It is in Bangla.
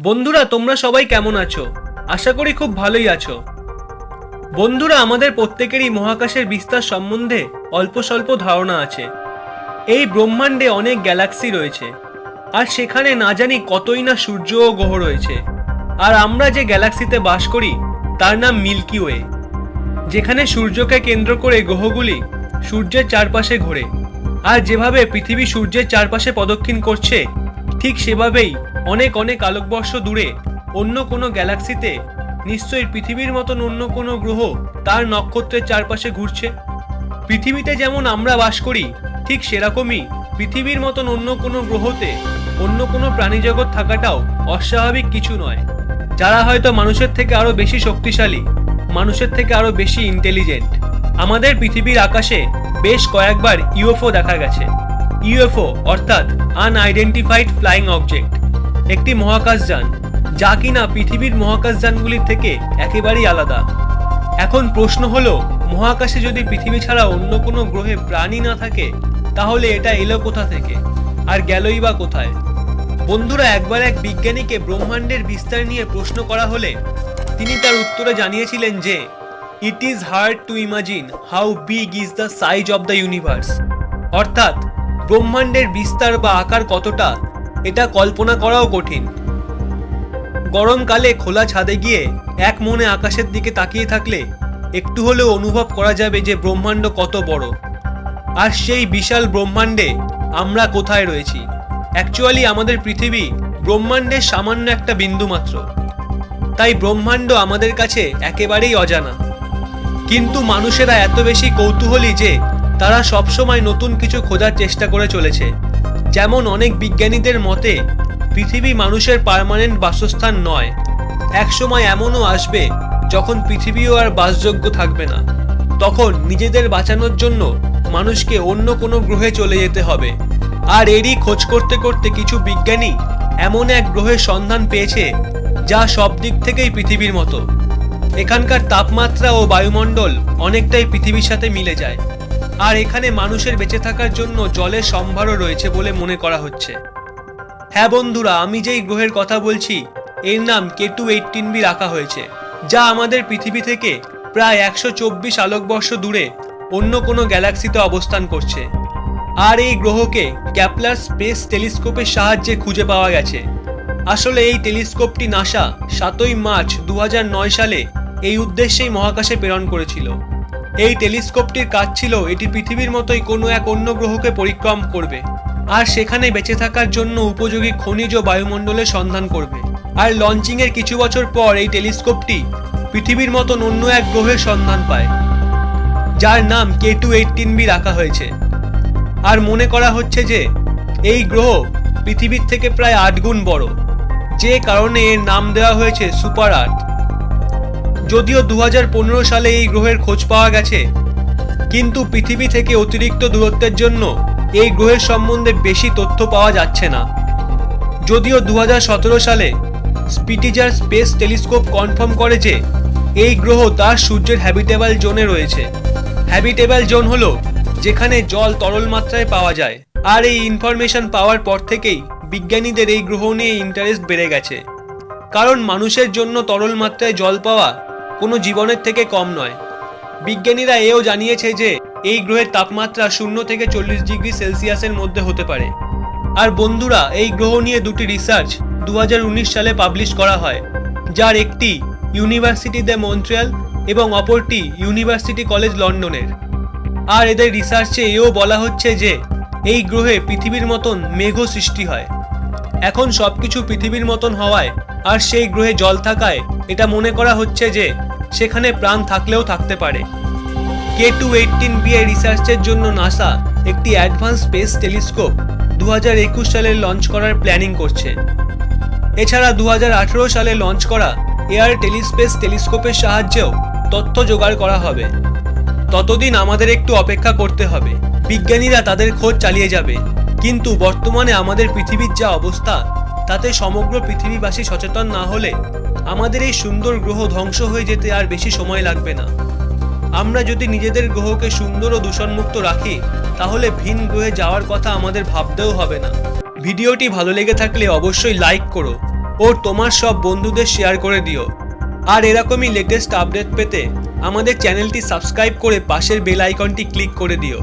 বন্ধুরা, তোমরা সবাই কেমন আছো? আশা করি খুব ভালোই আছো। বন্ধুরা, আমাদের প্রত্যেকেরই মহাকাশের বিস্তার সম্বন্ধে অল্প স্বল্প ধারণা আছে। এই ব্রহ্মাণ্ডে অনেক গ্যালাক্সি রয়েছে। আর সেখানে না জানি কতই না সূর্য ও গ্রহ রয়েছে। আর আমরা যে গ্যালাক্সিতে বাস করি, তার নাম মিল্কি ওয়ে। যেখানে সূর্যকে কেন্দ্র করে গ্রহগুলি সূর্যের চারপাশে ঘোরে। আর যেভাবে পৃথিবী সূর্যের চারপাশে প্রদক্ষিণ করছে ঠিক সেভাবেই অনেক অনেক আলোকবর্ষ দূরে অন্য কোনো গ্যালাক্সিতে নিশ্চয়ই পৃথিবীর মতন অন্য কোনো গ্রহ তার নক্ষত্রের চারপাশে ঘুরছে। পৃথিবীতে যেমন আমরা বাস করি, ঠিক সেরকমই পৃথিবীর মতন অন্য কোনো গ্রহতে অন্য কোনো প্রাণীজগৎ থাকাটাও অস্বাভাবিক কিছু নয়। যারা হয়তো মানুষের থেকে আরও বেশি শক্তিশালী, মানুষের থেকে আরও বেশি ইন্টেলিজেন্ট আমাদের পৃথিবীর আকাশে বেশ কয়েকবার ইউএফও দেখা গেছে। ইউএফও অর্থাৎ আনআইডেন্টিফাইড ফ্লাইং অবজেক্ট একটি মহাকাশযান যা কিনা পৃথিবীর মহাকাশযানগুলির থেকে একেবারেই আলাদা। এখন প্রশ্ন হলো, মহাকাশে যদি পৃথিবী ছাড়া অন্য কোনো গ্রহে প্রাণী না থাকে, তাহলে এটা এলো কোথা থেকে? আর গেলই বা কোথায়? বন্ধুরা, একবার এক বিজ্ঞানীকে ব্রহ্মাণ্ডের বিস্তার নিয়ে প্রশ্ন করা হলে, তিনি তার উত্তরে জানিয়েছিলেন যে it is hard to imagine how big is the size of the universe অর্থাৎ ব্রহ্মাণ্ডের বিস্তার বা আকার কতটা, এটা কল্পনা করাও কঠিন। গরমকালে খোলা ছাদে গিয়ে এক মনে আকাশের দিকে তাকিয়ে থাকলে একটু হলেও অনুভব করা যাবে যে ব্রহ্মাণ্ড কত বড়। আর সেই বিশাল ব্রহ্মাণ্ডে আমরা কোথায় রয়েছি। অ্যাকচুয়ালি আমাদের পৃথিবী ব্রহ্মাণ্ডের সামান্য একটা বিন্দু মাত্র। তাই ব্রহ্মাণ্ড আমাদের কাছে একেবারেই অজানা। কিন্তু মানুষেরা এত বেশি কৌতূহলী যে তারা সবসময় নতুন কিছু খোঁজার চেষ্টা করে চলেছে। যেমন অনেক বিজ্ঞানীদের মতে, পৃথিবী মানুষের পার্মানেন্ট বাসস্থান নয়। একসময় এমনও আসবে, যখন পৃথিবীও আর বাসযোগ্য থাকবে না। তখন নিজেদের বাঁচানোর জন্য মানুষকে অন্য কোনো গ্রহে চলে যেতে হবে। আর এরই খোঁজ করতে করতে কিছু বিজ্ঞানী এমন এক গ্রহের সন্ধান পেয়েছে, যা সব দিক থেকেই পৃথিবীর মতো। এখানকার তাপমাত্রা ও বায়ুমণ্ডল অনেকটাই পৃথিবীর সাথে মিলে যায়। আর এখানে মানুষের বেঁচে থাকার জন্য জলের সম্ভারও রয়েছে বলে মনে করা হচ্ছে। হ্যাঁ বন্ধুরা, আমি যেই গ্রহের কথা বলছি, এর নাম কে টু এইটিন বি রাখা হয়েছে, যা আমাদের পৃথিবী থেকে প্রায় একশো চব্বিশ আলোকবর্ষ দূরে অন্য কোনো গ্যালাক্সিতে অবস্থান করছে। আর এই গ্রহকে ক্যাপলার স্পেস টেলিস্কোপের সাহায্যে খুঁজে পাওয়া গেছে। আসলে এই টেলিস্কোপটি নাসা সাতই মার্চ দু হাজার নয় সালে এই উদ্দেশ্যেই মহাকাশে প্রেরণ করেছিল। এই টেলিস্কোপটির কাজ ছিল এটি পৃথিবীর মতোই কোনো এক অন্য গ্রহকে পরিক্রম করবে। আর সেখানে বেঁচে থাকার জন্য উপযোগী খনিজ ও বায়ুমণ্ডলের সন্ধান করবে। আর লঞ্চিং এর কিছু বছর পর এই টেলিস্কোপটি পৃথিবীর মতন অন্য এক গ্রহের সন্ধান পায়, যার নাম কে টু এইটিন বি রাখা হয়েছে। আর মনে করা হচ্ছে যে এই গ্রহ পৃথিবীর থেকে প্রায় আট গুণ বড়, যে কারণে এর নাম দেওয়া হয়েছে সুপার আর্থ যদিও দু হাজার পনেরো সালে এই গ্রহের খোঁজ পাওয়া গেছে, কিন্তু পৃথিবী থেকে অতিরিক্ত দূরত্বের জন্য এই গ্রহের সম্বন্ধে বেশি তথ্য পাওয়া যাচ্ছে না। যদিও দু হাজার সতেরো সালে স্পিটিজার স্পেস টেলিস্কোপ কনফার্ম করে যে এই গ্রহ তার সূর্যের হ্যাবিটেবল জোনে রয়েছে। হ্যাবিটেবল জোন হলো যেখানে জল তরল মাত্রায় পাওয়া যায়, আর এই ইনফরমেশন পাওয়ার পর থেকেই বিজ্ঞানীদের এই গ্রহ নিয়ে ইন্টারেস্ট বেড়ে গেছে। কারণ মানুষের জন্য তরল মাত্রায় জল পাওয়া কোনো জীবনের থেকে কম নয়। বিজ্ঞানীরা এও জানিয়েছে যে, এই গ্রহের তাপমাত্রা শূন্য থেকে চল্লিশ ডিগ্রি সেলসিয়াসের মধ্যে হতে পারে। আর বন্ধুরা, এই গ্রহ নিয়ে দুটি রিসার্চ দু হাজার উনিশ সালে পাবলিশ করা হয়, যার একটি ইউনিভার্সিটি দ্য মন্ট্রিয়াল এবং অপরটি ইউনিভার্সিটি কলেজ লন্ডনের। আর এদের রিসার্চে এও বলা হচ্ছে যে, এই গ্রহে পৃথিবীর মতন মেঘ সৃষ্টি হয়। এখন সবকিছু পৃথিবীর মতন হওয়ায় আর সেই গ্রহে জল থাকায় এটা মনে করা হচ্ছে যে সেখানে প্রাণ থাকলেও থাকতে পারে। কে টু এইটিন বি রিসার্চের জন্য নাসা একটি অ্যাডভান্স স্পেস টেলিস্কোপ দু হাজার একুশ সালে লঞ্চ করার প্ল্যানিং করছে। এছাড়া দু হাজার আঠেরো সালে লঞ্চ করা এয়ার টেলিস্পেস টেলিস্কোপের সাহায্যেও তথ্য জোগাড় করা হবে। ততদিন আমাদের একটু অপেক্ষা করতে হবে। বিজ্ঞানীরা তাদের খোঁজ চালিয়ে যাবে। কিন্তু বর্তমানে আমাদের পৃথিবীর যা অবস্থা, তাতে সমগ্র পৃথিবীবাসী সচেতন না হলে আমাদের এই সুন্দর গ্রহ ধ্বংস হয়ে যেতে আর বেশি সময় লাগবে না। আমরা যদি নিজেদের গ্রহকে সুন্দর ও দূষণমুক্ত রাখি, তাহলে ভিন গ্রহে যাওয়ার কথা আমাদের ভাবতেও হবে না। ভিডিওটি ভালো লেগে থাকলে অবশ্যই লাইক করো ও তোমার সব বন্ধুদের শেয়ার করে দিও। আর এরকমই লেটেস্ট আপডেট পেতে আমাদের চ্যানেলটি সাবস্ক্রাইব করে পাশের বেল আইকনটি ক্লিক করে দিও।